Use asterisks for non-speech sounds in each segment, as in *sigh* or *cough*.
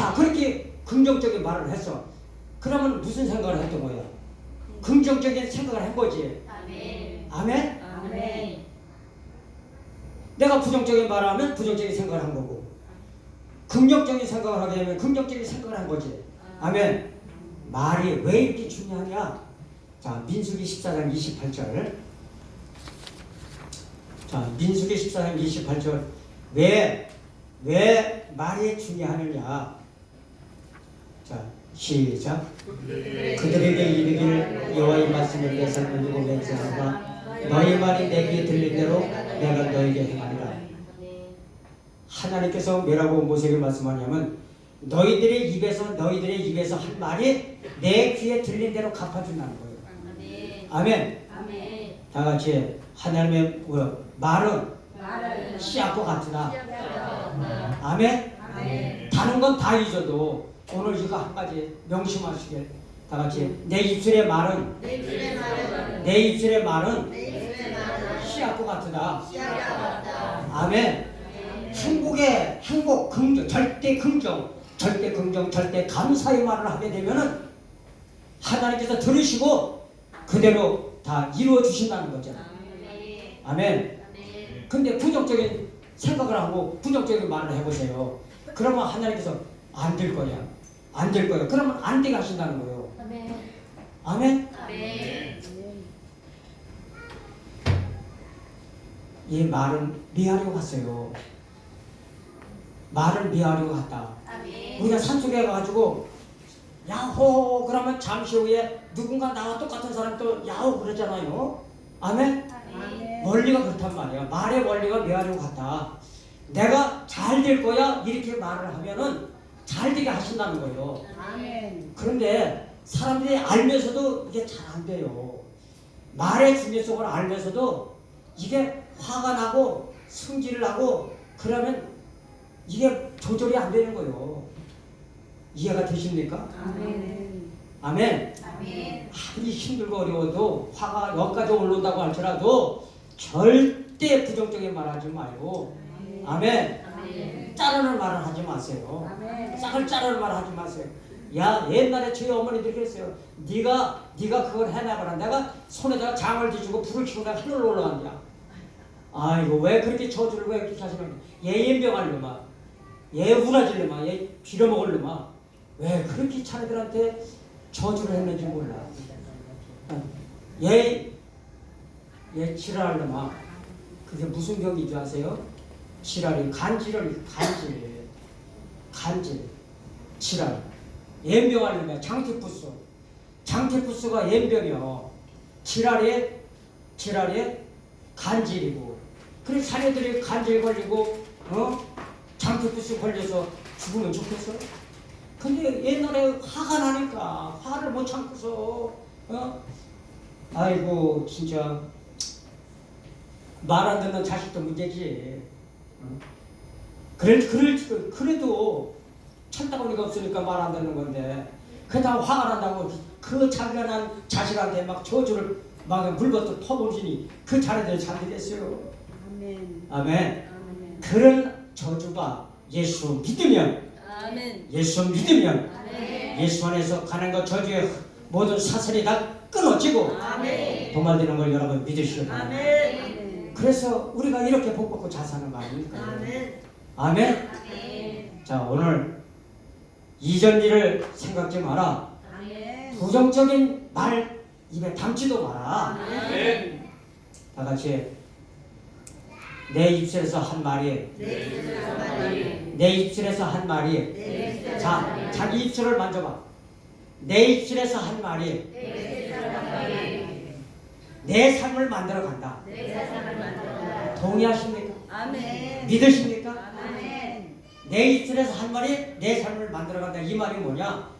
자, 그렇게 긍정적인 말을 했어. 그러면 무슨 생각을 했던 거야? 긍정적인 생각을 한 거지. 아멘. 아멘? 아멘. 내가 부정적인 말을 하면 부정적인 생각을 한 거고. 긍정적인 생각을 하게 되면 긍정적인 생각을 한 거지. 아멘. 말이 왜 이렇게 중요하냐? 자, 민수기 14장 28절. 자, 민수기 14장 28절. 왜, 왜 말이 중요하느냐? 자, 시작. 그들에게 이르기를 여호와의 말씀을 내 삶을 두고 맹세하노라. 너희 말이 내 귀에 들린 대로 내가 너에게 행하리라. 하나님께서 뭐라고 모세에게 말씀하냐면 너희들의 입에서 너희들의 입에서 한 말이 내 귀에 들린 대로 갚아준다는 거예요. 아멘. 아멘. 다 같이 하나님의 뭐, 말은 씨앗과 같으나. 아멘. 아멘. 다른 건 다 잊어도 오늘 이거 한 가지 명심하시길 다 같이 내 입술의 말은 내 입술의 말은 내 입술의 말은 씨앗과. 시작하였다. 아멘. 행복의 행복 긍정 절대 긍정 절대 긍정 절대 감사의 말을 하게 되면은 하나님께서 들으시고 그대로 다 이루어 주신다는 거잖아. 아멘. 근데 부정적인 생각을 하고 부정적인 말을 해보세요. 그러면 하나님께서 안 될 거야. 안 될 거야. 그러면 안 되게 하신다는 거예요. 아멘. 아멘. 아멘. 이 말은 미하려고 갔어요. 말을 미하려고 갔다. 아멘. 우리가 산속에 가가지고 야호 그러면 잠시 후에 누군가 나와 똑같은 사람 또 야호 그러잖아요. 아멘. 아멘. 원리가 그렇단 말이야. 말의 원리가 묘하려고 같다. 내가 잘 될 거야 이렇게 말을 하면은 잘 되게 하신다는 거예요. 아멘. 그런데 사람들이 알면서도 이게 잘 안 돼요. 말의 중요성을 알면서도 이게 화가 나고 승질을 하고 그러면 이게 조절이 안 되는 거예요. 이해가 되십니까? 아멘. 아멘. 아멘. 아무리 힘들고 어려워도 화가 여기까지 올라온다고 할지라도 절대 부정적인 말 하지 말고 아멘. 아멘. 자르는 말을 하지 마세요. 아멘. 싹을 자르는 말을 하지 마세요. 야 옛날에 저희 어머니들이 그랬어요. 네가 네가 그걸 해나가라. 내가 손에다가 장을 뒤주고 불을 켜고 내가 하늘로 올라간다. 아이고 왜 그렇게 저주를 왜? 얘 연병하려마. 얘 우나질려마. 얘 빌어먹을려마. 왜 그렇게 자네들한테 저주를 했는지 몰라. 얘 지랄하려마. 그게 무슨 줄 아세요? 지랄이 간질을 간질. 간질. 지랄. 연병하려면 장티푸스. 장티푸스가 연병이요. 지랄이 지랄이 간질이고. 그래 자네들이 간질 걸리고 어 장티푸스 걸려서 죽으면 좋겠어? 근데 옛날에 화가 나니까 화를 못 참고서 어 아이고 진짜 말 안 듣는 자식도 문제지. 어? 그래 그럴 그래도 철다구니가 없으니까 말 안 듣는 건데 그다 화가 난다고 그 자기가 난 자식한테 막 저주를 막 물버터 퍼부으니 그 자네들 잘 되겠어요. 아멘. 아멘. 아멘. 그런 저주가 예수 믿으면 아멘. 예수 믿으면 아멘. 예수 안에서 가는 것 저주의 모든 사슬이 다 끊어지고 아멘. 도말되는 걸 여러분 바랍니다. 아멘. 그래서 우리가 이렇게 복 받고 잘 사는 거 아닙니까? 아멘. 아멘. 아멘. 자 오늘 이전 일을 생각지 마라. 아멘. 부정적인 말 입에 담지도 마라. 아멘. 다 같이 내 입술에서 한 말이 내 입술에서 한 말이 내 입술에서 한 말이 자 자기 입술을 만져봐. 내 입술에서 한 말이 내 입술에서 한 말이 내 삶을 만들어 간다. 내 세상을 만들어라. 동의하십니까? 아멘. 믿으십니까? 아멘. 내 입술에서 한 말이 내 삶을 만들어 간다. 이 말이 뭐냐?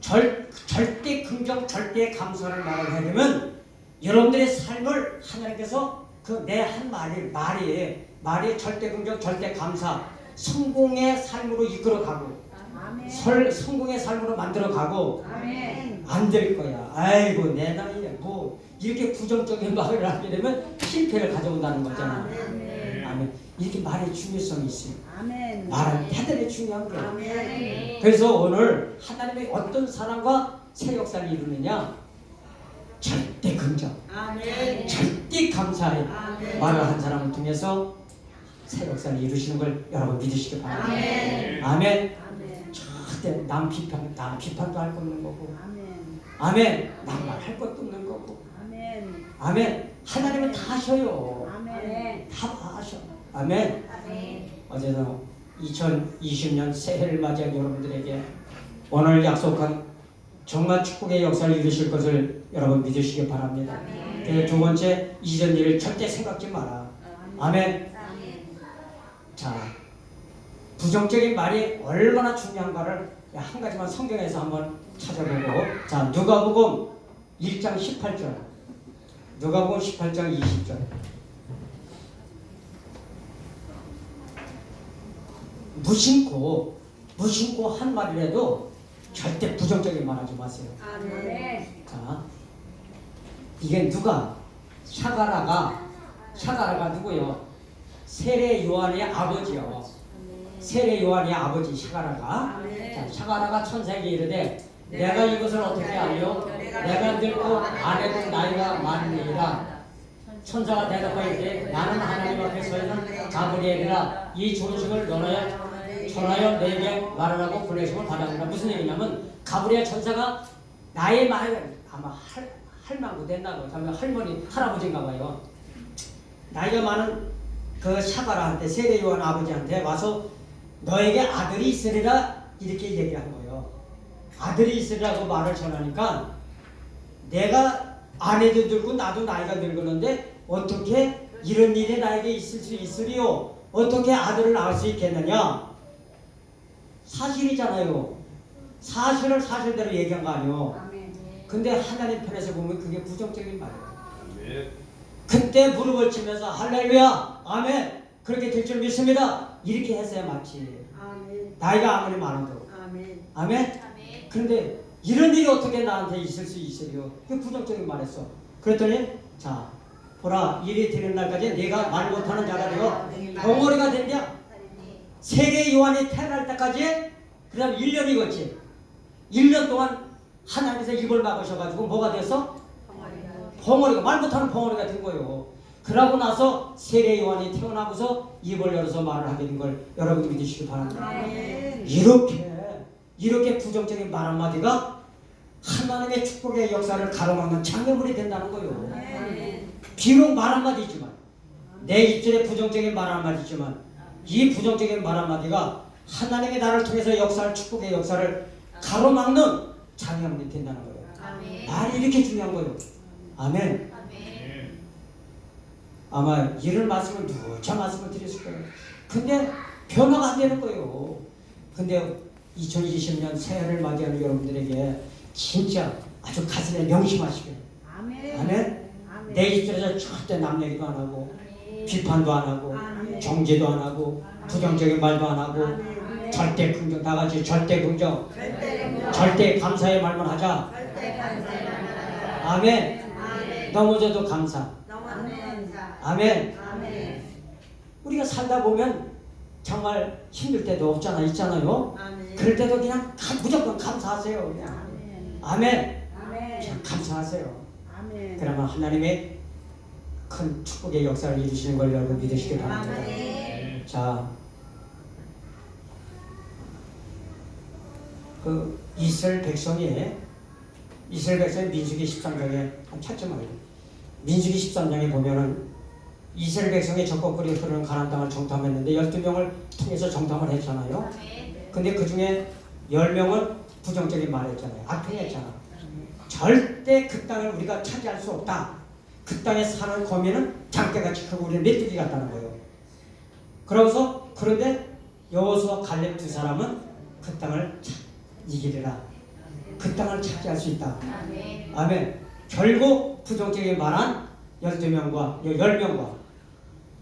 절, 절대 긍정, 절대 감사를 말을 하려면 여러분들의 삶을 하나님께서 그 내 한 말이 말이 말이 절대 긍정, 절대 감사 성공의 삶으로 이끌어가고 아멘. 설, 성공의 삶으로 만들어가고. 안 될 거야. 아이고 내 나이에 뭐 이렇게 부정적인 *laughs* 말을 하게 되면 실패를 가져온다는 거잖아. 아멘. 아멘. 이렇게 말의 중요성이 있어요. 아멘. 말은 대단히 중요한 거예요. 아멘. 그래서 오늘 하나님의 어떤 사랑과 새 역사를 이루느냐 절대 긍정 아멘. 절대 아멘. 말을 한 사람을 통해서 새 역사를 이루시는 걸 여러분 믿으시기 바랍니다 아멘. 아멘 아멘. 절대 남 비판 남 비판도 할 거 없는 거고 아멘. 아멘 남 말할 것도 없는 거고 아멘. 아멘 하나님은 다 하셔요 아멘. 다 하셔 아멘 어제도 2020년 새해를 맞이한 여러분들에게 오늘 약속한 정말 축복의 역사를 이루실 것을 여러분 믿으시기 바랍니다. 그리고 두 번째 이전 일을 절대 생각지 마라. 아멘. 자 부정적인 말이 얼마나 중요한가를 한 가지만 성경에서 한번 찾아보고 자 누가복음 1장 18절 누가복음 18장 20절 무심코 무심코 한 말이라도 절대 부정적인 말 하지 마세요. 아멘. 자 이게 누가 샤가라가 샤가라가 누구요? 세례 요한의 아버지요. 세례 요한의 아버지 샤가라가 자, 샤가라가 천사에게 이르되 내가 이것을 어떻게 알려? 내가 늙고 아내도 나이가 많으니라. 천사가 대답하여 이르되 나는 하나님 앞에 서 있는 가브리엘이라. 이 존식을 너는 전하여 내게 말하라고 보내심을 받았느라 무슨 얘기냐면 가브리엘 천사가 나의 말 아마 할 할망구 된다고 자면 할머니 할아버지인가 봐요. 나이가 많은 그 샤가라한테 세례 요한 아버지한테 와서 너에게 아들이 있으리라 이렇게 얘기한 거예요 아들이 있으리라고 말을 전하니까 내가 아내도 늙고 나도 나이가 늙었는데 어떻게 이런 일이 나에게 있을 수 있으리요? 어떻게 아들을 낳을 수 있겠느냐? 사실이잖아요. 사실을 사실대로 얘기한 거 아멘. 근데 하나님 편에서 보면 그게 부정적인 말이에요. 그때 무릎을 치면서 할렐루야 아멘 그렇게 될 줄 믿습니다. 이렇게 했어야 맞지 아멘. 나이가 아무리 많아도. 아멘. 아멘 그런데 이런 일이 어떻게 나한테 있을 수 있어요? 그 부정적인 말했어. 그랬더니 자 보라 일이 되는 날까지 네가 말 못하는 자가 되어 덩어리가 된다 세계 요한이 태어날 때까지 그 다음 1년이겠지. 1년 동안 하나님께서 입을 막으셔가지고 뭐가 됐어? 벙어리가. 말 못하는 벙어리가 된 거예요. 그러고 나서 세례 요한이 태어나고서 입을 열어서 말을 하게 된 걸 여러분이 믿으시기 바랍니다. 이렇게 이렇게 부정적인 말 한마디가 하나님의 축복의 역사를 가로막는 장애물이 된다는 거예요. 아멘. 비록 말 한마디지만 내 입술에 부정적인 말 한마디지만 이 부정적인 말 한마디가 하나님의 나를 통해서 역사할 축복의 역사를 가로막는 장애물이 된다는 거예요. 말이 이렇게 중요한 거예요. 아멘. 아마 이런 말씀을 누차 말씀을 드렸을 거예요. 근데 변화가 안 되는 거예요. 근데 2020년 새해를 맞이하는 여러분들에게 진짜 아주 가슴에 명심하시길. 아멘. 아멘. 아멘. 내 입술에서 절대 남 얘기도 안 하고 비판도 안 하고 아멘. 정죄도 안 하고 부정적인 말도 안 하고 아멘. 절대 긍정 다 같이 절대 긍정 절대 절대 감사의 말만 하자. 절대. 아멘. 아멘. 넘어져도 감사. 너무 감사. 아멘. 아멘. 우리가 살다 보면 정말 힘들 때도 없잖아 있잖아요. 아멘. 그럴 때도 그냥 가- 무조건 감사하세요. 그냥 아멘. 아멘. 아멘. 그냥 감사하세요. 아멘. 그러면 하나님의 큰 축복의 역사를 이루시는 걸 여러분 믿으시기 바랍니다. 아멘. 자, 그 이스라엘 백성이 이스라엘 백성이 민수기 13장에 한 찾지 말고 민수기 13장에 보면은 이스라엘 백성이 적거꾸리 흐르는 가나안 땅을 정탐했는데 12명을 통해서 정탐을 했잖아요. 근데 그 중에 10명은 부정적인 말을 했잖아요. 악평했잖아. 절대 그 땅을 우리가 차지할 수 없다. 그 땅에 사는 거민은 장대같이 크고 우리는 메뚜기 같다는 거예요. 그러고서 그런데 여호수아 갈렙 두 사람은 그 땅을 차- 이기리라. 그 땅을 차지할 수 있다. 아멘. 결국 부정적인 말한 12명과 10명과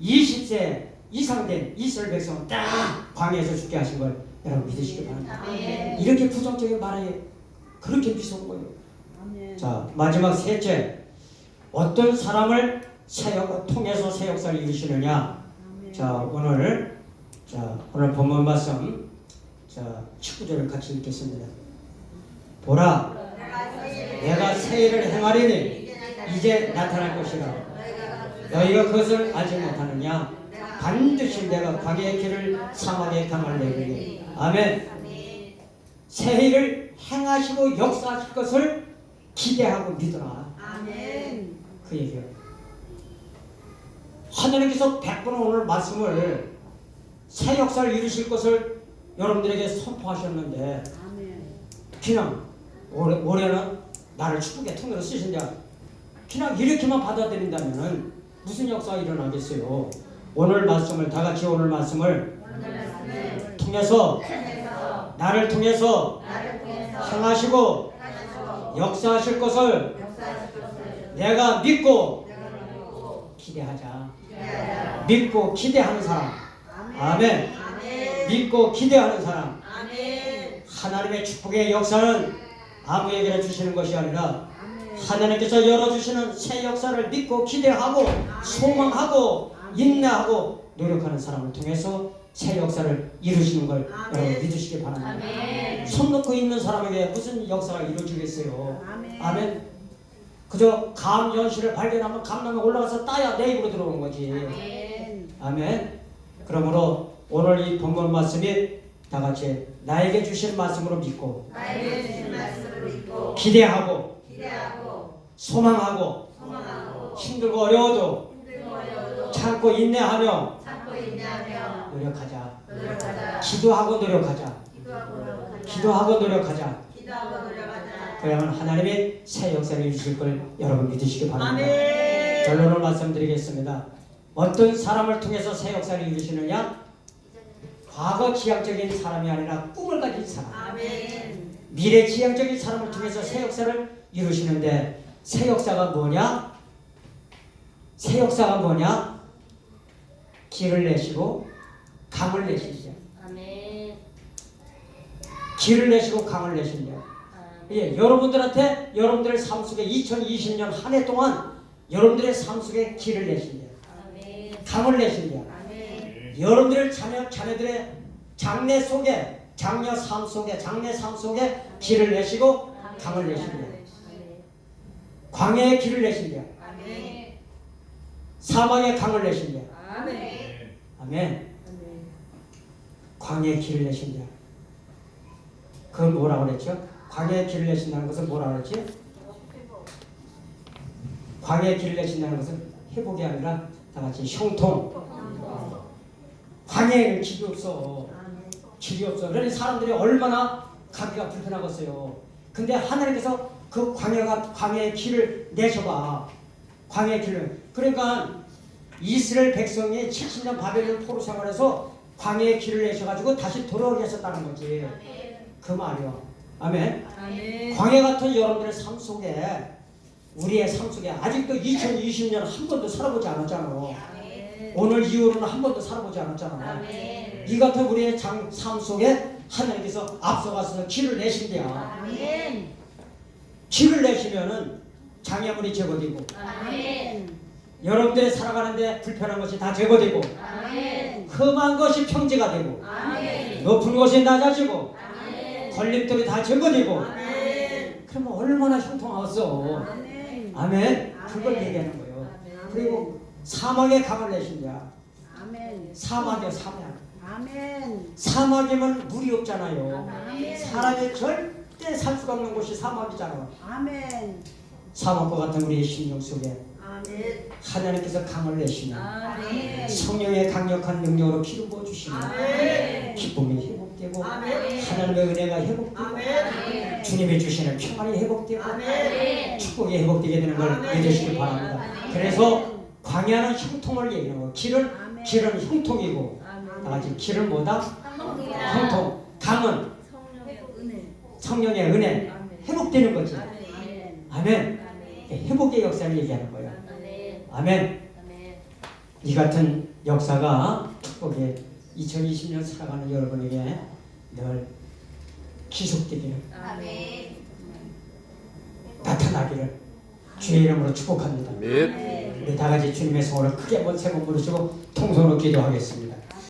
20세 이상 된 이스라엘 백성은 딱 광야에서 죽게 하신 걸 여러분 믿으시기 바랍니다. 아멘. 이렇게 부정적인 말에 그렇게 무서운 거예요. 아멘. 자 마지막 셋째 어떤 사람을 새 역, 통해서 새 역사를 이루시느냐 아멘. 자 오늘 자 오늘 본문 말씀 자 19절을 같이 읽겠습니다. 보라 내가 새 일을 행하리니 이제 나타날 것이라 너희가 그것을 알지 못하느냐 반드시 내가 광야의 길을 사막에 강을 내리니 아멘 새 일을 행하시고 역사하실 것을 기대하고 믿어라 아멘. 그 얘기예요 하나님께서 100번 오늘 말씀을 새 역사를 이루실 것을 여러분들에게 선포하셨는데. 그냥 올해, 올해는 나를 축복의 통로로 쓰신다. 그냥 이렇게만 받아들인다면 무슨 역사가 일어나겠어요? 오늘 말씀을 다 같이 오늘 말씀을 통해서 나를 통해서 행하시고 역사하실 것을 내가 믿고 기대하자. 믿고 기대하는 사람. 아멘. 믿고 기대하는 사람. 하나님의 축복의 역사는 아무에게나 주시는 것이 아니라 하나님께서 열어주시는 새 역사를 믿고 기대하고 소망하고 인내하고 노력하는 사람을 통해서 새 역사를 이루시는 걸 여러분 믿으시기 바랍니다. 손 놓고 있는 사람에게 무슨 역사가 이루어지겠어요? 아멘. 아멘. 그저 감 연실을 발견하면 감람에 올라가서 따야 내 입으로 들어오는 거지. 아멘. 아멘. 그러므로 오늘 이 본문 말씀이 다 같이 나에게 주신 말씀으로 믿고 기대하고 소망하고 힘들고 어려워도 참고 인내하며 노력하자. 기도하고 노력하자. 기도하고 노력하자. 그러면 하나님이 새 역사를 이루실 걸 여러분 믿으시기 바랍니다. 결론을 말씀드리겠습니다. 어떤 사람을 통해서 새 역사를 이루시느냐? 과거 지향적인 사람이 아니라 꿈을 가진 사람. 미래 지향적인 사람을 통해서 새 역사를 이루시는데 새 역사가 뭐냐? 새 역사가 뭐냐? 길을 내시고 강을 내시죠. 길을 내시고 강을 내신다. 예, 여러분들한테 여러분들의 삶 속에 2020년 한 해 동안 여러분들의 삶 속에 길을 내신다. 강을 내신다. 여러분들 자녀 자녀들의 장래 속에 장녀 삶 속에 장래 삶 속에 길을 내시고 강을 내신다. 광야의 길을 내신다. 사막의 강을 내신다. 아멘. 광야의 길을 내신다. 그건 뭐라고 그랬죠? 광야의 길을 내신다는 것은 뭐라고 그랬지? 광야의 길을 내신다는 것은 회복이 아니라 다 같이 형통. 광야에는 길이 없어. 길이 없어. 그러니 사람들이 얼마나 가기가 불편하겠어요. 근데 하나님께서 그 광야가 광야의 길을 내셔봐. 광야의 길을. 그러니까 이스라엘 백성이 70년 바벨론 포로 생활해서 광야의 길을 내셔가지고 다시 돌아오게 하셨다는 거지. 그 말이요. 아멘. 광야 같은 여러분들의 삶 속에 우리의 삶 속에 아직도 2020년 한 번도 살아보지 않았잖아. 오늘 이후로는 한 번도 살아보지 않았잖아. 이 같은 우리의 장, 삶 속에 하나님께서 앞서가서 길을 내신대야. 길을 내시면은 장애물이 제거되고 여러분들이 살아가는데 불편한 것이 다 제거되고 험한 것이 평지가 되고 높은 것이 낮아지고 걸림돌이 다 제거되고 그러면 얼마나 형통하겠어. 아멘. 그걸 얘기하는 거예요. 그리고 사막에 강을 내신다. 사막이요 사막. 사막이면 물이 없잖아요. 사람이 절 대살 수가 없는 곳이 사막이잖아. 사막과 같은 우리의 심령 속에 하나님께서 강을 내시면 성령의 강력한 능력으로 기름 부어 주시면 기쁨이 회복되고 하나님의 은혜가 회복되고 주님이 주시는 평안이 회복되고 축복이 회복되게 되는 걸 믿으시기 바랍니다. 그래서 광야는 형통을 거예요. 길은 길은 형통이고 다 같이 길은 뭐다? 형통. 강은 성령의 은혜 회복되는 거지. 아멘. 회복의 역사를 얘기하는 거예요. 아멘. 이 같은 역사가 축복의 2020년 살아가는 여러분에게 늘 지속되기를 나타나기를 주의 이름으로 축복합니다. 및 우리 다 같이 주님의 성호를 크게 한번 세번 부르시고 통성으로 기도하겠습니다.